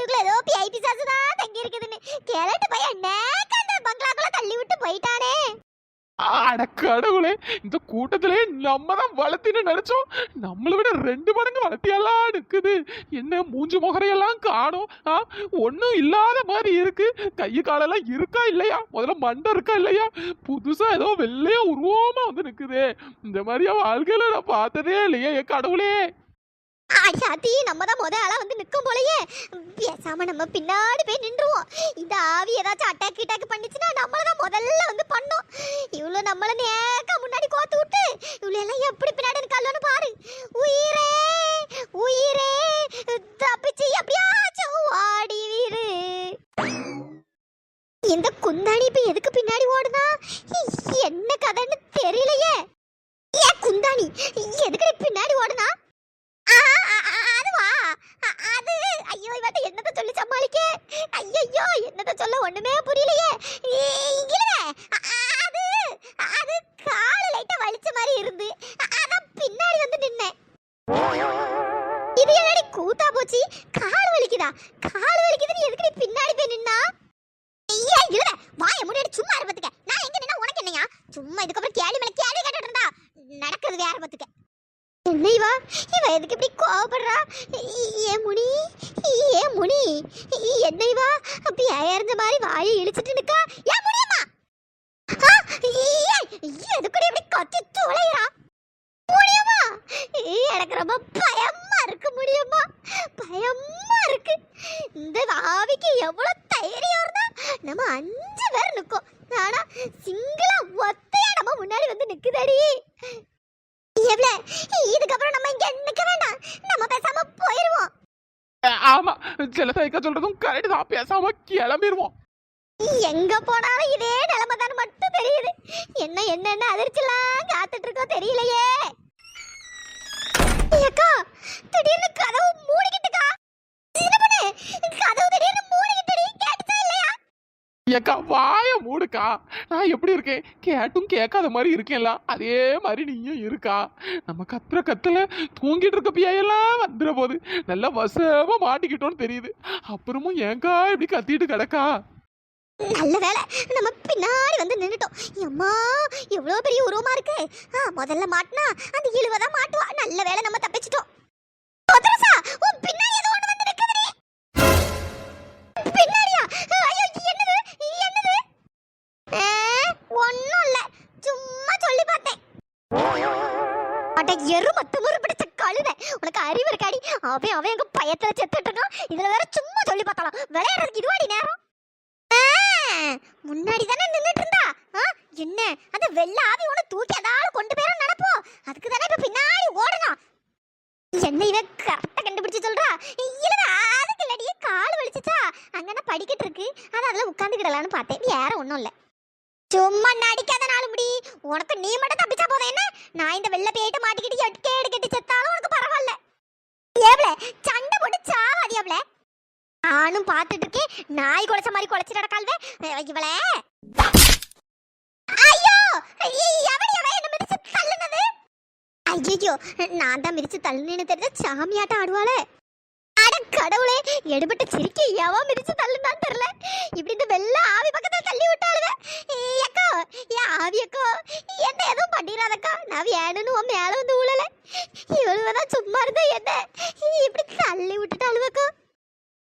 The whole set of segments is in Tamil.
வீட்டுக்குள்ள ஏதோ பிஐபி சாசு தான் தங்கி இருக்குதுன்னு கேளட்டு பையன் நேக்க அந்த பங்களாக்குள்ள தள்ளி விட்டு போயிட்டானே அட கடவுளே இந்த கூட்டத்திலே நம்ம தான் வளர்த்தின்னு நினைச்சோம். நம்மளை விட ரெண்டு மடங்கு வளர்த்தியெல்லாம் இருக்குது என்ன மூஞ்சி முகரையெல்லாம் காணும். ஆ ஒன்றும் இல்லாத மாதிரி இருக்கு. கை காலெல்லாம் இருக்கா இல்லையா? முதல்ல மண்டை இருக்கா இல்லையா? புதுசா ஏதோ வெள்ளையா உருவமா வந்து நிக்குதே. இந்த மாதிரியா வாழ்க்கையில நான் பார்த்ததே இல்லையே என் கடவுளே. அடி நம்ம தான் முத ஆளாக வந்து நிற்கும் போலயே. பேசாமல் நம்ம பின்னாடி போய் நின்றுவோம். இந்த ஆவி ஏதாச்சும் அட்டாக் கிட்டாக் பண்ணிச்சுன்னா நம்மளை தான் முதல்ல வந்து பண்ணோம். இவ்வளோ நம்மளை நேக்க முன்னாடி கோத்து விட்டு இவ்வளோ எல்லாம் எப்படி பின்னாடி நிக்கலன்னு பாரு. உயிரே உயிரே தப்பிச்சு எப்படியாச்சும் ஓடி வீரு இந்த குந்தாணி இப்போ எதுக்கு பின்னாடி ஓடுதா என்ன கதைன்னு தெரியலையே ஏ குந்தாணி எதுக்கு நீ பின்னாடி ஓடுனா ஆ, ஆ, ஆ, அதுவா அ- அது ஐயோ இவட்ட என்னத்த சொல்லி சமாளிக்க ஐயோ என்னத்த சொல்ல ஒண்ணுமே புரியலையே இ- இல்ல அ- அது அது கால லைட்டா வலிச்ச மாதிரி இருந்து அ- அதான் பின்னாடி வந்து நின்னேன் இது என்னடி கூத்தா போச்சு கால் வலிக்குதா கால் வலிக்குதுன்னு எதுக்கு நீ பின்னாடி போய் நின்னா ஏன் இல்ல வாயை முன்னாடி சும்மா இருப்பதுக்க நான் எங்க நின்னா உனக்கு என்னையா சும்மா இதுக்கப்புறம் கேள்வி மேல கேள்வி கேட்டுட்டு இருந்தா நடக்குது வேற பத்துக்க என்ன இவா இவ எதுக்கு இப்படி கோவப்படுறா? ஏ முனி ஏ முனி என்ன இவா அப்படி அயர்ந்த மாதிரி வாயை இழிச்சிட்டு நிக்கா. ஏ முடியுமா எதுக்குடி இப்படி கத்தி துளையா முடியுமா எனக்கு ரொம்ப பயமா இருக்கு முடியுமா பயமா இருக்கு. இந்த ஆவிக்கு எவ்வளவு தைரியம் இருந்தா நம்ம அஞ்சு பேர் நிற்கும் ஆனா சிங்கிளா ஒத்தையா நம்ம முன்னாடி வந்து நிக்குதடி. இதுக்கப்புறம் நம்ம இங்க நிக்க வேண்டாம். நம்ம பேசாம போயிருவோம். ஆமா. சில தைக்க சொல்றதும் கரெக்ட் தான். பேசாம கிளம்பிடுவோம் எங்க போனாலும் இதே நிலைமை தான் மட்டும் தெரியுது. என்ன என்னென்ன அதிர்ச்சிலாம் காத்துட்டு இருக்கோ தெரியலையே. ஏக்கா திடீர்னு கதவு மூடிக்கிட்டுக்கா. என்ன பண்ணு? கதவு திடீர்னு ஏக்கா வாய மூடுக்கா. நான் எப்படி இருக்கேன்? கேட்டும் கேட்காத மாதிரி இருக்கேன்ல. அதே மாதிரி நீயும் இருக்கா. நம்ம கத்துற கத்துல தூங்கிட்டு இருக்க பியாயெல்லாம் வந்துட போகுது நல்லா வசமா மாட்டிக்கிட்டோன்னு தெரியுது. அப்புறமும் ஏங்கா இப்படி கத்திட்டு கிடக்கா? நல்ல வேலை நம்ம பின்னாடி வந்து நின்றுட்டோம் அம்மா எவ்வளவு பெரிய உருவமா இருக்கு. ஆ, முதல்ல மாட்டினா அந்த இழுவதான் மாட்டுவா. நல்ல வேலை நம்ம தப்பிச்சிட்டோம். பின்னாடி அட எரும திமிரு பிடிச்ச கழுதை. உனக்கு அறிவு இருக்காடி. அவன் அவன் எங்க பயத்துல செத்துட்டு இருக்கான். இதுல வேற சும்மா சொல்லி பார்க்கலாம். விளையாடுறதுக்கு இதுவாடி நேரம்? முன்னாடி தானே நின்றுட்டு இருந்தா? என்ன? அந்த வெள்ள ஆவி உன தூக்கி அதால கொண்டு போயிரும் நடப்போம் அதுக்கு தானே இப்ப பின்னாடி ஓடணும். என்ன இவன் கரெக்டா கண்டுபிடிச்சு சொல்றா? இல்ல அதுக்கு இல்லடியே கால் வலிச்சுச்சா? அங்கன படிக்கிட்டு இருக்கு? அது அதுல உட்காந்துக்கிடலான்னு பார்த்தேன். வேற ஒன்றும் இல்லை. சும்மா நடிக்காத நாலு முடி. உனக்கு நீ மட்டும் தப்பிச்சா போதும். என்ன? நான் இந்த வெள்ள பேயிட்ட மாட்டிக்கிட்டு எட்கேடு கட்டி செத்தாலும் உனக்கு பரவாயில்ல. ஏவல சண்டை போட்டு சாவாதி எவல நானும் பார்த்துட்டு இருக்கேன். நாய் குலைச்ச மாதிரி குலைச்சு நடக்கால்வே இவளே. ஐயோ எவடி எவன் என்ன மிதிச்சு தள்ளுனது? ஐயோ நான் தான் மிதிச்சு தள்ளுனேன்னு தெரிஞ்ச சாமியாட்டம் ஆடுவாளே. அட கடவுளே எடுபட்ட சிரிக்க எவன் மிதிச்சு தள்ளுனான்னு தெரியல இப்படி இந்த வெள்ள ஆவி பக்கத்துல தள்ளி விட்டாளுவே ஏய் அக்கா ஏ ஆவி அக்கா என்ன எதுவும் பண்ணிடாதக்கா நான் வேணும்னு உன் மேல வந்து உழல இவ்வளவுதான் சும்மா இருந்தா என்ன இப்படி தள்ளி விட்டுட்டாளுவக்கா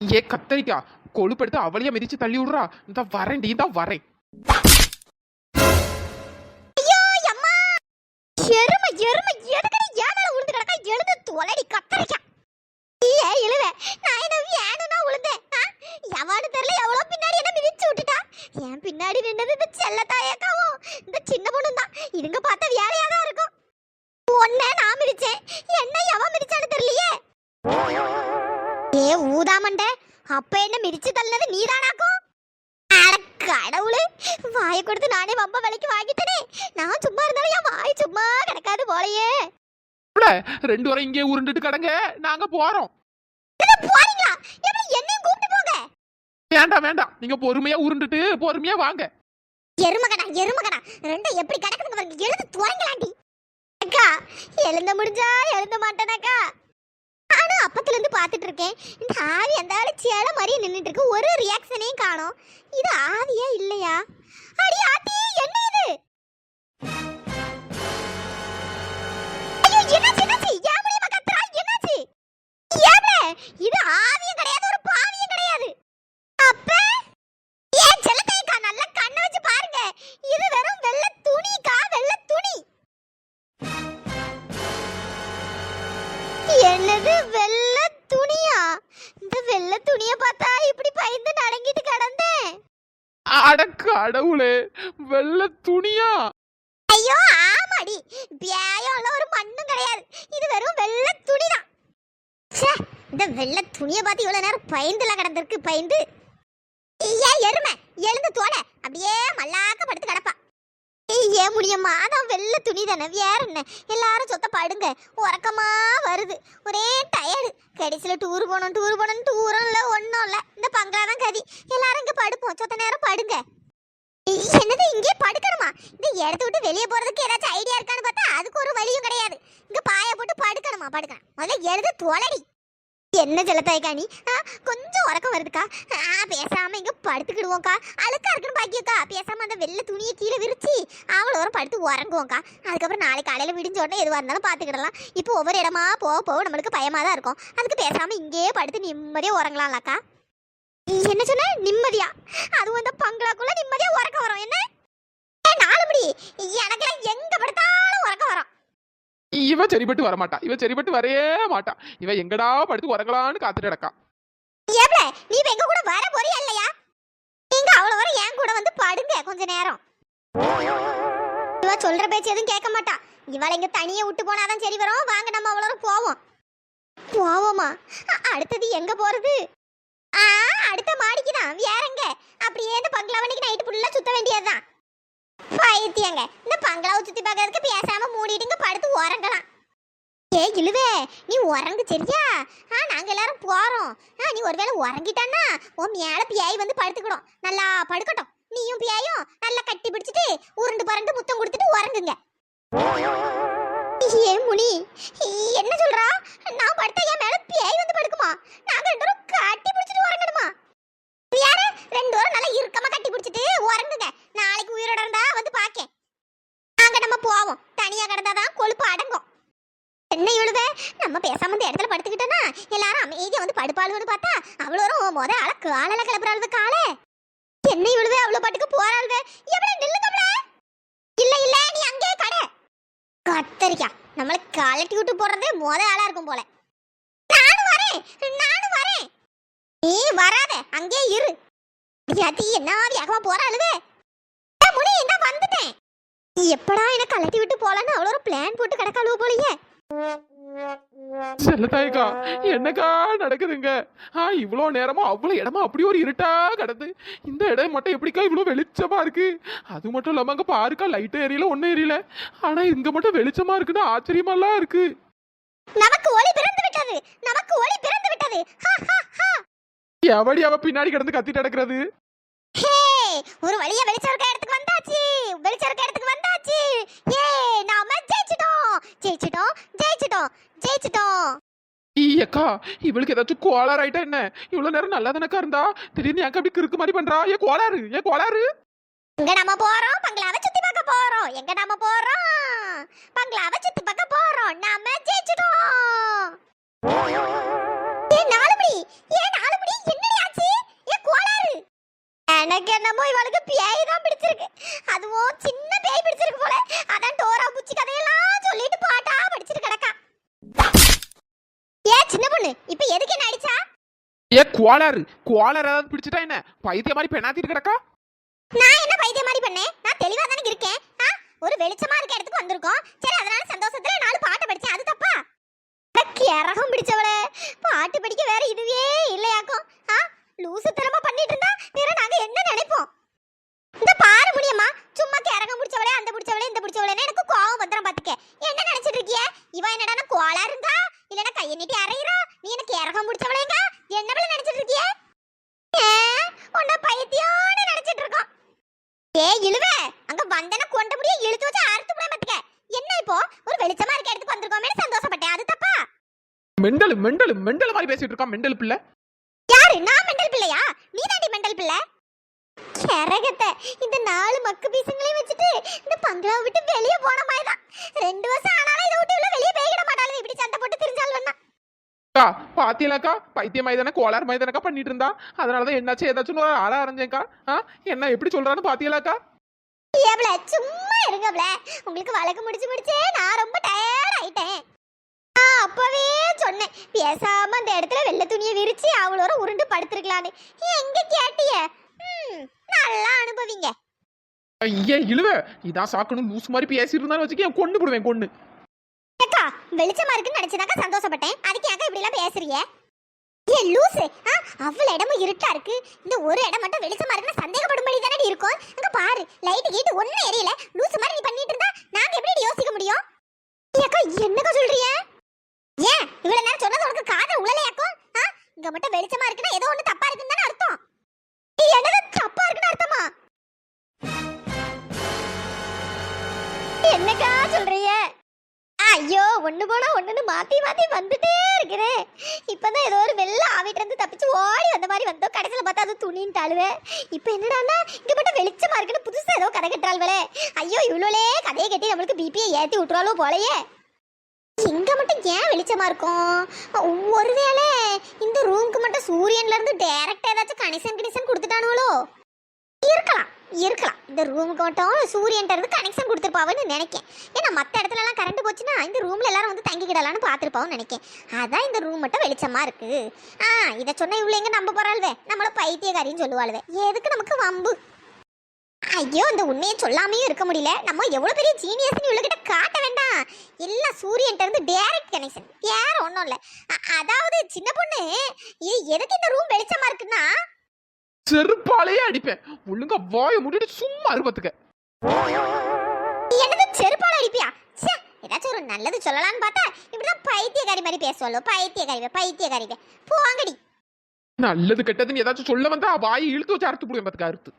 ஏ கத்தரிக்கா கொழுப்படுத்து அவளையே மிதிச்சு தள்ளி விடுறா. இந்த வரேன் நீ தான் வரேன். ஐயோ எருமை எருமை எதுக்கடி ஏன் மேல விழுந்து கிடக்கா? எழுந்து தொலைடி கத்தரிக்கா. ஏ இழுவ நான் என்ன வேணும்னா விழுந்தேன் ஆ? தெரியல எவ்வளவு பின்னாடி என்ன மிதிச்சு விட்டுட்டா? என் பின்னாடி நின்னது இந்த செல்ல இந்த சின்ன பொண்ணு தான் இதுங்க பார்த்தா வேலையா தான் இருக்கும். ஒன்னே நான் மிதிச்சேன். என்ன எவன் மிதிச்சான்னு தெரியலையே. ஏ அப்ப என்ன மிதிச்சு தள்ளது நீதானாக்கும்? கடவுளே வாயை கொடுத்து நானே வம்ப விலைக்கு வாங்கிட்டேனே. நான் சும்மா இருந்தாலும் என் வாய் சும்மா கிடக்காது போலயே. ரெண்டு வரை இங்கே உருண்டுட்டு கடங்க நாங்க போறோம். போறீங்களா? என்னையும் கூப்பிட்டு போங்க? வேண்டாம் வேண்டாம். நீங்க பொறுமையா உருண்டுட்டு பொறுமையா வாங்க. எருமகடா எருமகடா ரெண்டும் எப்படி கிடக்குதுங்க பாருங்க. எழுந்து துவங்கலாண்டி. அக்கா எழுந்த முடிஞ்சா எழுந்த மாட்டேனாக்கா நானும் அப்பத்துல இருந்து இருக்கேன் இந்த ஆவி அந்த ஆள் சேலை மாதிரியே நின்றுட்டு இருக்கு ஒரு ரியாக்ஷனையும் காணோம். இது ஆவியா இல்லையா? அடி ஆத்தி என்ன இது? இது ஆவியும் கிடையாது ஒரு பாவியும் கிடையாது. அப்ப! ஏன் செல்லத்தைக்கா கண்ணை வச்சு பாருங்க. இது வெறும் வெள்ளை துணிக்கா என்னது வெள்ளை துணியா? இந்த வெள்ளை துணிய பார்த்தா இப்படி பயந்து நடங்கிட்டு கிடந்தேன். அட கடவுளே வெள்ள துணியா? ஐயோ ஆமாடி. பியாயம் ஒரு மண்ணும் கிடையாது. இது வெறும் வெள்ளை துணிதான். ச்சே இந்த வெள்ளை துணியை பார்த்து இவ்வளவு நேரம் பயந்துல கிடந்திருக்கு பயந்து. ஏன் எருமை எழுந்து தோட அப்படியே மல்லாக்க படுத்து கிடப்பா. ஏன் முடியம்மா? அதான் வெள்ளை துணி தானே வேற என்ன? எல்லாரும் சொத்த படுங்க. உறக்கமா வருது. ஒரே டயர்டு. கடைசியில் டூர் போனோம் டூர் போனோம் டூரும் இல்லை ஒன்றும் இல்லை. இந்த பங்களா தான் கதி. எல்லாரும் இங்கே படுப்போம். சொத்த நேரம் படுங்க. என்னது இங்கே படுக்கணுமா? இந்த இடத்த விட்டு வெளியே போறதுக்கு ஏதாச்சும் ஐடியா இருக்கான்னு பார்த்தா அதுக்கு ஒரு வழியும் கிடையாது. இங்க பாய போட்டு படுக்கணுமா? படுக்கணும் முதல்ல எழுத தொலடி. என்ன ஜலத்தாய்க்கா நீ? ஆ, கொஞ்சம் உறக்கம் வருதுக்கா. ஆ, பேசாம இங்க படுத்துக்கிடுவோம்க்கா. அழுக்கா இருக்குன்னு பாக்கியக்கா. பேச வெள்ளை துணியை கீழே விரிச்சு அவ்வளோ தூரம் படுத்து உறங்குவோம்க்கா. அதுக்கப்புறம் நாளைக்கு காலையில விடிஞ்ச உடனே எதுவாக இருந்தாலும் பார்த்துக்கிடலாம் இப்போ ஒவ்வொரு இடமா போக போக நம்மளுக்கு பயமா தான் இருக்கும். அதுக்கு பேசாம இங்கேயே படுத்து நிம்மதியா உறங்கலாம்லக்கா. என்ன சொன்ன? நிம்மதியா? அதுவும் இந்த பங்களாக்குள்ள நிம்மதியா உறக்க வரும். என்ன? நாலுபடி எனக்கு எங்க படுத்தாலும் உறக்க வரும். இவ சரிப்பட்டு வர மாட்டா இவ சரிப்பட்டு வரவே மாட்டா. இவ எங்கடா படுத்து உறங்கலான்னு காத்துட்டு கிடக்கா. ஏப்ல நீ எங்க கூட வர போறியா இல்லையா? அவ்வளவு வரை என் கூட வந்து படுங்க கொஞ்ச நேரம். இவ சொல்ற பேச்சு எதுவும் கேட்க மாட்டா. இவளை இங்க தனியே விட்டு போனாதான் சரி வரும். வாங்க நம்ம அவ்வளோ போவோம். போவோமா? அடுத்தது எங்க போறது? ஆ அடுத்த மாடிக்கு தான் வேறங்க அப்படியே இந்த பங்களாவணிக்கு நைட்டு ஃபுல்லா சுத்த வேண்டியதுதான். பைத்தியங்க. இந்த பங்களாவை சுத்தி பார்க்கறதுக்கு பேசாம மூடிட்டு இங்க படுத்து உறங்கலாம். டே இழுவே. நீ உறங்கு சரியா? ஆ நாங்க எல்லாரும் போறோம். ஆ நீ ஒருவேளை உறங்கிட்டான்னா உன் மேல பியாய் வந்து படுத்துக்கிடும். நல்லா படுக்கட்டும். நீயும் பியாயும் நல்லா கட்டி பிடிச்சிட்டு உருண்டு பரண்டு முத்தம் கொடுத்துட்டு உறங்குங்க. ஏ முனி என்ன சொல்றா? நான் படுத்தா என் மேல பியாய் வந்து படுக்குமா? நாங்க ரெண்டு பேரும் கட்டி பிடிச்சிட்டு உறங்கணுமா? யாரு? ரெண்டு பேரும் நல்லா இறுக்கமா கட்டி பிடிச்சிட்டு உறங்குங்க. நான் உயிரோட இருந்தா வந்து பாக்கேன் நாங்க நம்ம போவோம் தனியா கிடந்தாதான் கொழுப்பு அடங்கும் என்ன இழுவ நம்ம பேசாம இந்த இடத்துல படுத்துக்கிட்டோன்னா எல்லாரும் அமைதியா வந்து படுப்பாளுன்னு பார்த்தா அவ்வளோ முத ஆள காலால கிளப்புறாள் காலே. என்ன இழுவே அவ்வளோ பாட்டுக்கு போறாளுவ எப்படி நில்லுங்கம்ல? இல்ல இல்ல நீ அங்கே கடை. கத்தரிக்கா நம்மள கலட்டி விட்டு போறதே முத ஆளா இருக்கும் போல. நானும் வரேன் நானும் வரேன். நீ வராத அங்கே இரு. யாத்தி என்ன வேகமா போறாளுவே ஏ, முனி நான் வந்துட்டேன். எப்படா என்ன கலட்டி விட்டு போலான்னு அவ்வளோ ஒரு பிளான் போட்டு கிடக்காளுவ போலயே. செல்லத்தாய்க்கா என்னக்கா நடக்குதுங்க? ஆ இவ்வளோ நேரமா அவ்வளோ இடமா அப்படி ஒரு இருட்டா கிடந்து இந்த இடம் மட்டும் எப்படிக்கா இவ்வளோ வெளிச்சமா இருக்கு? அது மட்டும் இல்லாம அங்க பாருக்கா லைட்டும் எரியல ஒன்றும் எரியல ஆனா இங்க மட்டும் வெளிச்சமா இருக்குன்னு ஆச்சரியமாலாம் இருக்கு. நமக்கு ஒளி பிறந்து விட்டது. நமக்கு ஒளி பிறந்து விட்டது. எவடி அவ பின்னாடி கிடந்து கத்திட்டு கிடக்குறது ஹே ஒரு வழியா வெளிச்சம் இருக்க இடத்துக்கு வந்தாச்சு. வெளிச்சம் இருக்க இடத்துக்கு வந்தாச்சு. ஏ ஜெயிச்சிட்டோம் ஜெயிச்சிட்டோம் ஜெயிச்சிட்டோம். ஜெயிச்சிட்டோம் ஈ அக்கா இவளுக்கு ஏதாச்சும் கோளாறு ஆயிட்டா என்ன? இவ்வளவு நேரம் நல்லா தானக்கா இருந்தா? திடீர்னு ஏக்கா அப்படி கிறுக்கு மாதிரி பண்றா? ஏ கோளாறு? ஏ கோளாறு? எங்க நாம போறோம் பங்களாவை சுத்தி பார்க்க போறோம். எங்க நாம போறோம் பங்களாவை சுத்தி பார்க்க போறோம். நாம ஜெயிச்சிட்டோம். ஏ நாலுமணி ஏ நாலுமணி என்னடி ஆச்சு ஏ கோளாறு எனக்கு என்னமோ இவளுக்கு பேய் தான் பிடிச்சிருக்கு. அதுவும் சின்ன பேய் பிடிச்சிருக்கு போல. அதான் டோரா பூச்சி கதையெல்லாம் சொல்லிட்டு பாட்டா படிச்சிட்டு கிடக்கா. ஏ சின்ன பொண்ணு இப்ப எதுக்கு என்ன அடிச்சா? ஏ கோளாறு கோளாறு ஏதாவது பிடிச்சிட்டா என்ன? பைத்திய மாதிரி பெண்ணாத்திட்டு கிடக்கா? நான் என்ன பைத்தியம் மாதிரி பண்ணேன்? நான் தெளிவா தானே இருக்கேன். ஒரு வெளிச்சமா இருக்க இடத்துக்கு வந்திருக்கோம். சரி அதனால சந்தோஷத்துல நாலு பாட்டை படிச்சேன். அது தப்பா? கிரகம் பிடிச்சவளே. பாட்டு படிக்க வேற இதுவே இல்லையாக்கும். ஆ லூசு பண்ணிட்டு இருந்தா வேற நாங்க என்ன நினைப்போம்? இந்த பாரு முடியம்மா சும்மா கிறங்க முடிச்சவளே அந்த முடிச்சவளே இந்த முடிச்சவளே எனக்கு கோவம் வந்துடும் பாத்துக்க. என்ன நினைச்சிட்டு இருக்கிய? இவ என்னடா கோலா இருந்தா? இல்லனா கைய நீட்டி அரையிறா நீ எனக்கு கிறங்க முடிச்சவளேங்க என்ன போல நினைச்சிட்டு இருக்கிய? உன்ன பைத்தியோன்னு நினைச்சிட்டு இருக்கோம். ஏய் இழுவ அங்க வந்தன கொண்ட முடிய இழுத்து வச்சு அறுத்து போட மாட்டுக்க என்ன இப்போ? ஒரு வெளிச்சமா இருக்க இடத்துக்கு வந்திருக்கோமே சந்தோஷப்பட்டேன். அது தப்பா? மெண்டல் மெண்டல் மெண்டல் மாதிரி பேசிட்டு இருக்கான் மெண்டல் பிள்ளை யாரு நான் மெண்டல் பிள்ளையா நீ தாண்டி மெண்டல் பிள்ளை கரகத்தை இந்த நாலு மக்கு பீசுங்களையும் வச்சுட்டு இந்த பங்களாவை விட்டு வெளியே போன மாதிரி தான் ரெண்டு வருஷம் ஆனாலும் இதை விட்டு இவ்வளவு வெளியே போய்கிட மாட்டாளு இப்படி சண்டை போட்டு திரிஞ்சால் வேணா பாத்தியலாக்கா பைத்திய மைதான கோளார் மைதானக்கா பண்ணிட்டு இருந்தா? அதனாலதான் என்னாச்சு? ஏதாச்சும் ஒரு ஆளா அரைஞ்சேன்க்கா. ஆ என்ன எப்படி சொல்றான்னு பாத்தியலாக்கா? ஏப்ல சும்மா இருங்கப்ல உங்களுக்கு வழக்கு முடிச்சு முடிச்சே நான் ரொம்ப டயர்ட் ஆயிட்டேன். அப்பவே சொன்னேன் பேசாம அந்த இடத்துல வெள்ளை துணியை விரிச்சு அவளோட உருண்டு படுத்திருக்கலான்னு. எங்க கேட்டிய? நல்லா அனுபவிங்க. ஐயே இழுவ. இதான் சாக்கணும் லூஸ் மாதிரி பேசிட்டு இருந்தான்னு வச்சுக்க கொண்டு போடுவேன் கொண்டு அக்கா வெளிச்சமா இருக்குன்னு நினைச்சதாக்கா சந்தோஷப்பட்டேன். அதுக்கு ஏக்கா இப்படி எல்லாம் பேசுறிய ஏ லூசு ஆ அவ்வளவு இடமும் இருட்டா இருக்கு. இந்த ஒரு இடம் மட்டும் வெளிச்சமா இருக்குன்னு சந்தேகப்படும்படி தானே இருக்கும். அங்க பாரு லைட் கீட்டு ஒண்ணும் எரியல. லூசு மாதிரி நீ பண்ணிட்டு இருந்தா நாங்க எப்படி யோசிக்க முடியும்? ஏ அக்கா என்னக்கா சொல்றிய ஏன் இவ்வளவு நேரம் சொன்னது உனக்கு காதை உழலையாக்கும்? இங்க மட்டும் வெளிச்சமா இருக்குன்னா ஏதோ ஒண்ணு தப்பா இருக்குன்னு தானே அர்த்தம். அழகா சொல்றீங்க? ஐயோ ஒண்ணு போனா ஒண்ணுன்னு மாத்தி மாத்தி வந்துட்டே இருக்கிறேன் இப்பதான் ஏதோ ஒரு வெள்ள ஆவிட்டு இருந்து தப்பிச்சு ஓடி வந்த மாதிரி வந்தோம். கடைசியில பார்த்தா அது துணின்னு அழுவே இப்போ என்னடான்னா இங்க மட்டும் வெளிச்சமா இருக்குன்னு புதுசா ஏதோ கதை கட்டுறாள்வளே. ஐயோ இவ்வளோலே கதையை கட்டி நம்மளுக்கு பிபியை ஏத்தி விட்டுறாளோ போலயே. இங்க மட்டும் ஏன் வெளிச்சமா இருக்கும்? ஒருவேளை இந்த ரூமுக்கு மட்டும் சூரியன்ல இருந்து டைரக்டா ஏதாச்சும் கனெக்ஷன் கனெக்ஷன் கொடுத்துட்டானுவளோ? இருக்கலாம். இருக்கலாம். இந்த ரூமுக்கு மட்டும் சூரியன்ட்ட கனெக்ஷன் கொடுத்துருப்பாவன்னு நினைக்கேன். ஏன்னா மற்ற இடத்துலலாம் கரண்ட் போச்சுன்னா இந்த ரூமில் எல்லாரும் வந்து தங்கிக்கிடலாம்னு பார்த்துருப்பாவும் நினைக்கேன். அதான் இந்த ரூம் மட்டும் வெளிச்சமாக இருக்குது ஆ இதை சொன்னால் இவ்வளோ எங்கே நம்ப போகிறாள்வே நம்மள பைத்தியக்காரின்னு சொல்லுவாள்வே. எதுக்கு நமக்கு வம்பு? ஐயோ இந்த உண்மையை சொல்லாமையும் இருக்க முடியல. நம்ம எவ்வளோ பெரிய ஜீனியஸ்னு இவ்வளோகிட்ட காட்ட வேண்டாம். எல்லாம் சூரியன்ட்ட இருந்து கனெக்ஷன் வேறு ஒன்றும் இல்லை. அதாவது சின்ன பொண்ணு இது எதுக்கு இந்த ரூம் வெளிச்சமாக இருக்குன்னா செருப்பாலேயே அடிப்பேன். ஒழுங்கா வாயை மூடிட்டு சும்மா இருப்பத்துக்க என்னது செருப்பால அடிப்பியா? ச்சே ஏதாச்சும் ஒரு நல்லது சொல்லலாம்னு பார்த்தா இப்படிதான் பைத்தியக்காரி மாதிரி பேசுவாளோ? பைத்தியக்காரிவே பைத்தியக்காரிவே போங்கடி நல்லது கெட்டதுன்னு ஏதாச்சும் சொல்ல வந்தா வாயை இழுத்து வச்சு அறுத்து போடுவேன் பாத்துக்க அறுத்து.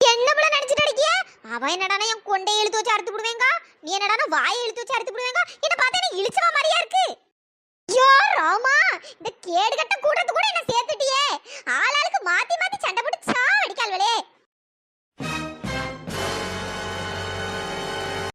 என்ன போல நினைச்சிட்டு அடிக்கிய அவன் என்னடானா என் கொண்டை இழுத்து வச்சு அறுத்து விடுவேங்க நீ என்னடானா வாயை இழுத்து வச்சு அறுத்து விடுவேங்க என்ன பார்த்தா நீ இழிச்சவ மாதிரியா இருக்கு? ஐயோ ராமா இந்த கேடு கட்ட கூட்டத்து கூட என்ன சேர்த்துட்டியே? ஆளாளுக்கு மாத்தி மாத்தி சண்டை பிடிச்சா சாவடிக்கால் வலே